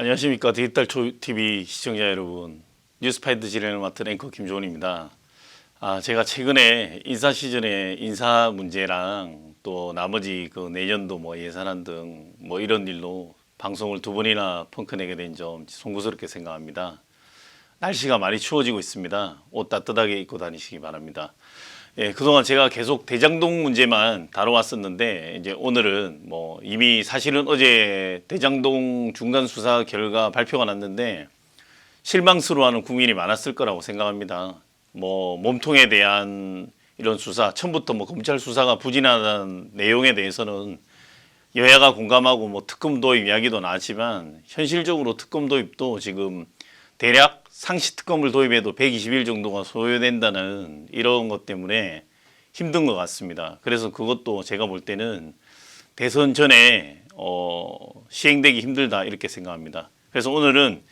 안녕하십니까 디지털 TV 시청자 여러분 뉴스파이드 진행을 맡은 앵커 김조은입니다. 아 제가 최근에 인사 시즌에 인사 문제랑 또 나머지 그 내년도 뭐 예산안 등 뭐 이런 일로 방송을 두 번이나 펑크내게 된 점 송구스럽게 생각합니다. 날씨가 많이 추워지고 있습니다. 옷 따뜻하게 입고 다니시기 바랍니다. 예, 그동안 제가 계속 대장동 문제만 다뤄왔었는데 이제 오늘은 뭐 이미 사실은 어제 대장동 중간 수사 결과 발표가 났는데 실망스러워하는 국민이 많았을 거라고 생각합니다. 뭐 몸통에 대한 이런 수사, 처음부터 뭐 검찰 수사가 부진하다는 내용에 대해서는 여야가 공감하고 뭐 특검 도입 이야기도 나왔지만 현실적으로 특검 도입도 지금 대략 상시 특검을 도입해도 120일 정도가 소요된다는 이런 것 때문에 힘든 것 같습니다. 그래서 그것도 제가 볼 때는 대선 전에 어, 시행되기 힘들다 이렇게 생각합니다. 그래서 오늘은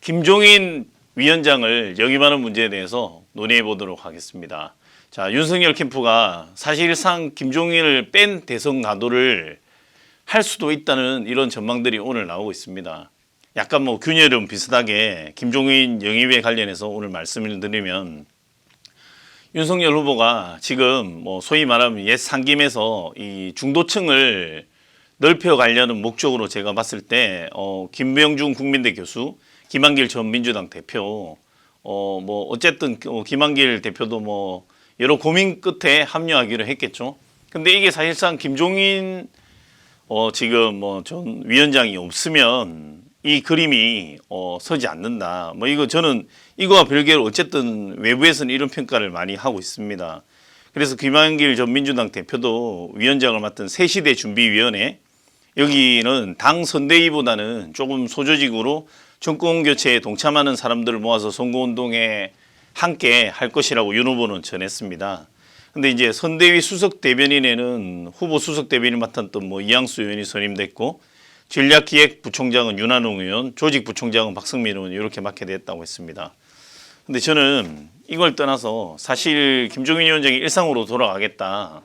김종인 위원장을 역임하는 문제에 대해서 논의해 보도록 하겠습니다. 자, 윤석열 캠프가 사실상 김종인을 뺀 대선 가도를 할 수도 있다는 이런 전망들이 오늘 나오고 있습니다. 약간 뭐 균열은 비슷하게 김종인 영입에 관련해서 오늘 말씀을 드리면 윤석열 후보가 지금 뭐 소위 말하면 옛 상김에서 이 중도층을 넓혀 가려는 목적으로 제가 봤을 때 어, 김명중 국민대 교수, 김한길 전 민주당 대표, 어, 뭐 어쨌든 어, 김한길 대표도 뭐 여러 고민 끝에 합류하기로 했겠죠. 근데 이게 사실상 김종인 어, 지금 뭐 전 위원장이 없으면 이 그림이 어, 서지 않는다. 뭐 이거 저는 이거와 별개로 어쨌든 외부에서는 이런 평가를 많이 하고 있습니다. 그래서 김한길 전 민주당 대표도 위원장을 맡은 새시대 준비위원회 여기는 당 선대위보다는 조금 소조직으로 정권 교체에 동참하는 사람들을 모아서 선거운동에 함께 할 것이라고 윤 후보는 전했습니다. 근데 이제 선대위 수석 대변인에는 후보 수석 대변인 맡았던 뭐 이양수 의원이 선임됐고 전략기획부총장은 윤한홍 의원, 조직부총장은 박성민 의원 이렇게 맡게 됐다고 했습니다. 근데 저는 이걸 떠나서 사실 김종인 위원장이 일상으로 돌아가겠다.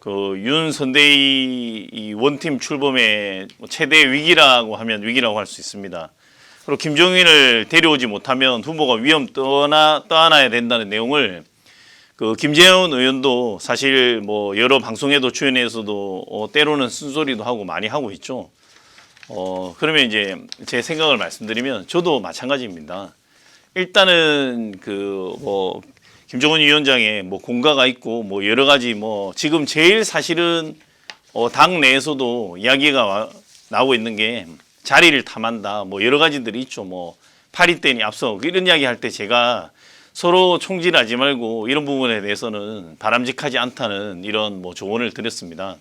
그 윤 선대위 이 원팀 출범의 뭐 최대 위기라고 하면 위기라고 할 수 있습니다. 그리고 김종인을 데려오지 못하면 후보가 위험 떠나 떠안아야 된다는 내용을 그 김재현 의원도 사실 뭐 여러 방송에도 출연해서도 어, 때로는 쓴소리도 하고 많이 하고 있죠. 어 그러면 이제 제 생각을 말씀드리면 저도 마찬가지입니다. 일단은 그 뭐 김정은 위원장의 뭐 공가가 있고 뭐 여러 가지 뭐 지금 제일 사실은 어, 당 내에서도 이야기가 와- 나오고 있는 게 자리를 탐한다 뭐 여러 가지들이 있죠. 뭐 파리 때니 앞서 이런 이야기 할 때 제가 서로 총질하지 말고 이런 부분에 대해서는 바람직하지 않다는 이런 뭐 조언을 드렸습니다.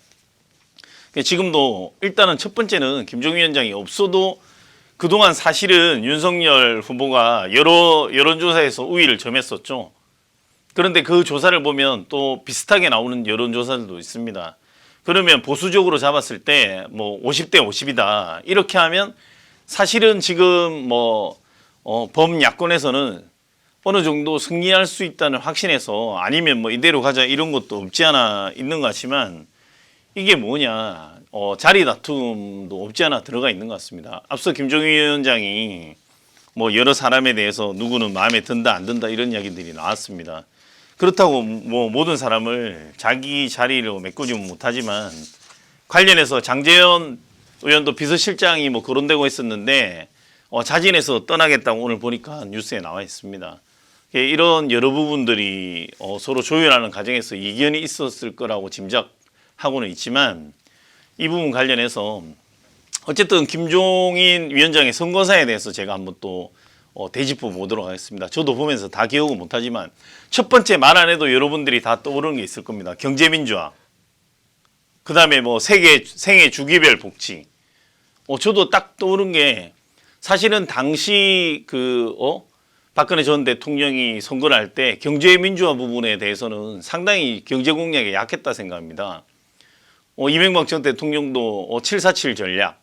그러니까 지금도 일단은 첫 번째는 김종인 위원장이 없어도 그동안 사실은 윤석열 후보가 여러 여론조사에서 우위를 점했었죠. 그런데 그 조사를 보면 또 비슷하게 나오는 여론조사들도 있습니다. 그러면 보수적으로 잡았을 때 뭐 50대 50이다. 이렇게 하면 사실은 지금 뭐 어, 범야권에서는 어느 정도 승리할 수 있다는 확신에서 아니면 뭐 이대로 가자 이런 것도 없지 않아 있는 것 같지만 이게 뭐냐 어, 자리 다툼도 없지 않아 들어가 있는 것 같습니다. 앞서 김종인 위원장이 뭐 여러 사람에 대해서 누구는 마음에 든다 안 든다 이런 이야기들이 나왔습니다. 그렇다고 뭐 모든 사람을 자기 자리로 메꾸지 못하지만 관련해서 장재현 의원도 비서실장이 뭐 거론되고 있었는데 어, 자진해서 떠나겠다고 오늘 보니까 뉴스에 나와 있습니다. 예, 이런 여러 부분들이 어, 서로 조율하는 과정에서 이견이 있었을 거라고 짐작 하고는 있지만 이 부분 관련해서 어쨌든 김종인 위원장의 선거사에 대해서 제가 한번 또 어, 되짚어 보도록 하겠습니다. 저도 보면서 다 기억은 못하지만 첫 번째 말 안 해도 여러분들이 다 떠오르는 게 있을 겁니다. 경제민주화. 그 다음에 뭐 세계 생애 주기별 복지. 어, 저도 딱 떠오른 게 사실은 당시 그 어? 박근혜 전 대통령이 선거를 할 때 경제 민주화 부분에 대해서는 상당히 경제 공약에 약했다 생각합니다. 어, 이명박 전 대통령도 어, 747 전략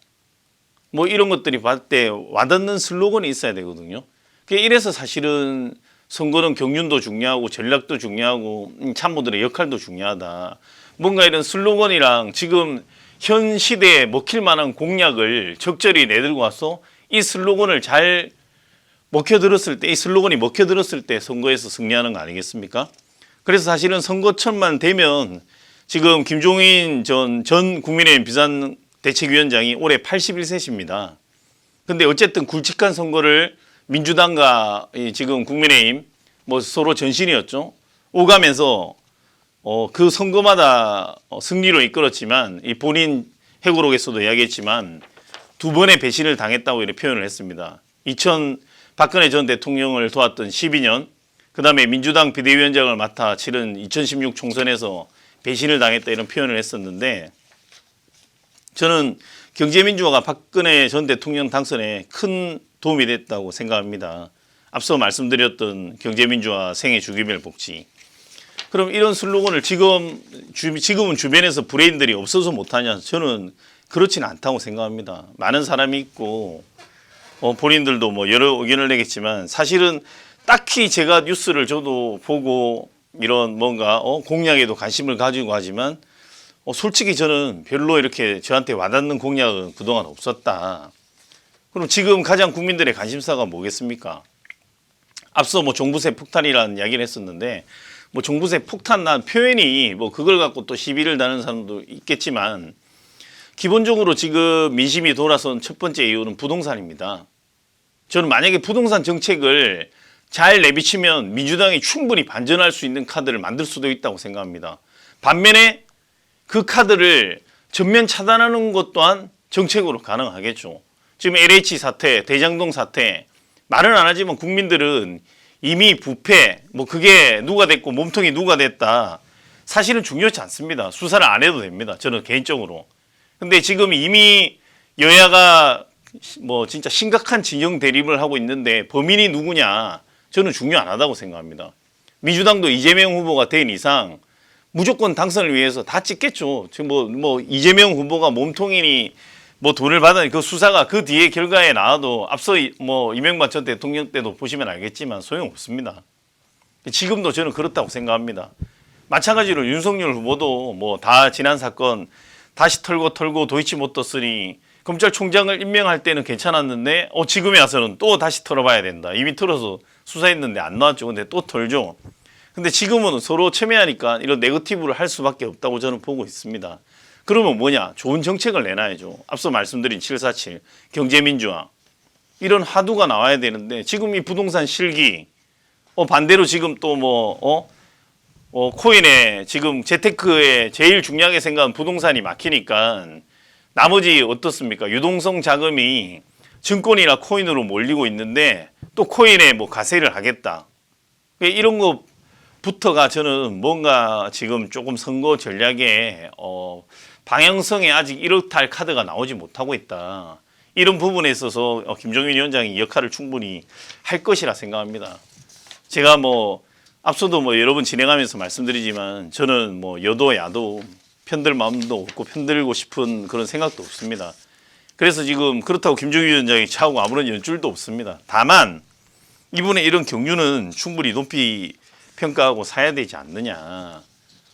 뭐 이런 것들이 봤을 때 와닿는 슬로건이 있어야 되거든요. 그 이래서 사실은 선거는 경륜도 중요하고 전략도 중요하고 음, 참모들의 역할도 중요하다. 뭔가 이런 슬로건이랑 지금 현 시대에 먹힐 만한 공약을 적절히 내들고 와서 이 슬로건을 잘 먹혀들었을 때 이 슬로건이 먹혀들었을 때 선거에서 승리하는 거 아니겠습니까? 그래서 사실은 선거철만 되면 지금 김종인 전, 전 국민의힘 비상 대책위원장이 올해 81세십니다. 근데 어쨌든 굵직한 선거를 민주당과 이 지금 국민의힘 뭐 서로 전신이었죠. 오가면서 어, 그 선거마다 어, 승리로 이끌었지만 이 본인 회고록에서도 이야기했지만 두 번의 배신을 당했다고 이렇게 표현을 했습니다. 2000 박근혜 전 대통령을 도왔던 12년, 그 다음에 민주당 비대위원장을 맡아 치른 2016 총선에서 배신을 당했다 이런 표현을 했었는데 저는 경제민주화가 박근혜 전 대통령 당선에 큰 도움이 됐다고 생각합니다. 앞서 말씀드렸던 경제민주화 생애 주기별 복지. 그럼 이런 슬로건을 지금 주, 지금은 주변에서 브레인들이 없어서 못하냐? 저는 그렇지는 않다고 생각합니다. 많은 사람이 있고 어, 본인들도 뭐 여러 의견을 내겠지만 사실은 딱히 제가 뉴스를 저도 보고 이런 뭔가 어, 공약에도 관심을 가지고 하지만 어, 솔직히 저는 별로 이렇게 저한테 와닿는 공약은 그동안 없었다. 그럼 지금 가장 국민들의 관심사가 뭐겠습니까? 앞서 뭐 종부세 폭탄이라는 이야기를 했었는데 뭐 종부세 폭탄 난 표현이 뭐 그걸 갖고 또 시비를 다는 사람도 있겠지만 기본적으로 지금 민심이 돌아선 첫 번째 이유는 부동산입니다. 저는 만약에 부동산 정책을 잘 내비치면 민주당이 충분히 반전할 수 있는 카드를 만들 수도 있다고 생각합니다. 반면에 그 카드를 전면 차단하는 것 또한 정책으로 가능하겠죠. 지금 LH 사태, 대장동 사태 말은 안 하지만 국민들은 이미 부패 뭐 그게 누가 됐고 몸통이 누가 됐다 사실은 중요치 않습니다. 수사를 안 해도 됩니다. 저는 개인적으로. 근데 지금 이미 여야가 뭐 진짜 심각한 진영 대립을 하고 있는데 범인이 누구냐 저는 중요 안 하다고 생각합니다. 민주당도 이재명 후보가 된 이상 무조건 당선을 위해서 다 찍겠죠. 지금 뭐, 뭐 이재명 후보가 몸통이니 뭐 돈을 받은 그 수사가 그 뒤에 결과에 나와도 앞서 이- 뭐 이명박 전 대통령 때도 보시면 알겠지만 소용없습니다. 지금도 저는 그렇다고 생각합니다. 마찬가지로 윤석열 후보도 뭐 다 지난 사건 다시 털고 털고 도이치모터스니 검찰총장을 임명할 때는 괜찮았는데 어 지금에 와서는 또 다시 털어봐야 된다. 이미 털어서 수사했는데 안 나왔죠. 근데 또 털죠. 근데 지금은 서로 첨예하니까 이런 네거티브를 할 수밖에 없다고 저는 보고 있습니다. 그러면 뭐냐? 좋은 정책을 내놔야죠. 앞서 말씀드린 747 경제민주화 이런 하두가 나와야 되는데 지금 이 부동산 실기 어 반대로 지금 또뭐 어? 어 코인에 지금 재테크에 제일 중요하게 생각한 부동산이 막히니까 나머지 어떻습니까? 유동성 자금이 증권이나 코인으로 몰리고 있는데 또 코인에 뭐 가세를 하겠다. 그러니까 이런 것부터가 저는 뭔가 지금 조금 선거 전략에 어 방향성에 아직 이렇다 할 카드가 나오지 못하고 있다. 이런 부분에 있어서 어, 김종인 위원장이 역할을 충분히 할 것이라 생각합니다. 제가 뭐 앞서도 뭐 여러 번 진행하면서 말씀드리지만 저는 뭐 여도 야도 편들 마음도 없고 편들고 싶은 그런 생각도 없습니다. 그래서 지금 그렇다고 김종인 위원장이 차오고 아무런 연줄도 없습니다. 다만 이분의 이런 경륜은 충분히 높이 평가하고 사야 되지 않느냐.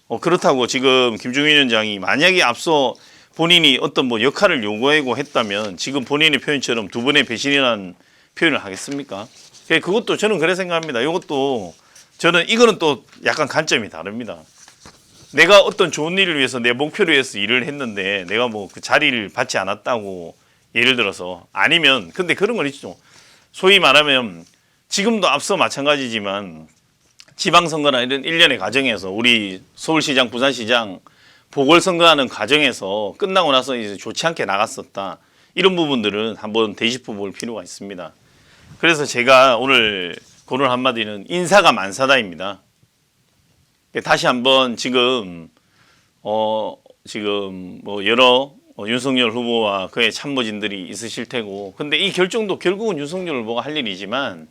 어, 그렇다고 지금 김종인 위원장이 만약에 앞서 본인이 어떤 뭐 역할을 요구하고 했다면 지금 본인의 표현처럼 두 번의 배신이라는 표현을 하겠습니까? 예, 그것도 저는 그래 생각합니다. 이것도 저는 이거는 또 약간 관점이 다릅니다. 내가 어떤 좋은 일을 위해서 내 목표를 위해서 일을 했는데 내가 뭐 그 자리를 받지 않았다고 예를 들어서 아니면 근데 그런 건 있죠. 소위 말하면 지금도 앞서 마찬가지지만 지방선거나 이런 일련의 과정에서 우리 서울시장, 부산시장 보궐선거하는 과정에서 끝나고 나서 이제 좋지 않게 나갔었다. 이런 부분들은 한번 되짚어 볼 필요가 있습니다. 그래서 제가 오늘 고른 한마디는 인사가 만사다입니다. 다시 한번 지금 어 지금 뭐 여러 어, 윤석열 후보와 그의 참모진들이 있으실 테고 근데 이 결정도 결국은 윤석열 후보가 할 일이지만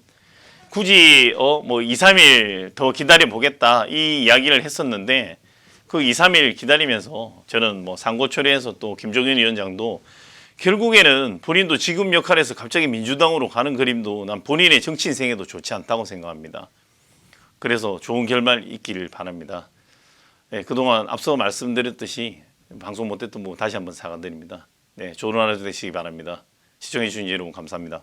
굳이 어 뭐 2, 3일 더 기다려 보겠다 이 이야기를 했었는데 그 2, 3일 기다리면서 저는 뭐 상고 처리해서 또 김종인 위원장도 결국에는 본인도 지금 역할에서 갑자기 민주당으로 가는 그림도 난 본인의 정치 인생에도 좋지 않다고 생각합니다. 그래서 좋은 결말 있기를 바랍니다. 네, 그동안 앞서 말씀드렸듯이 방송 못했던 부분 다시 한번 사과드립니다. 네, 좋은 하루 되시기 바랍니다. 시청해 주신 여러분 감사합니다.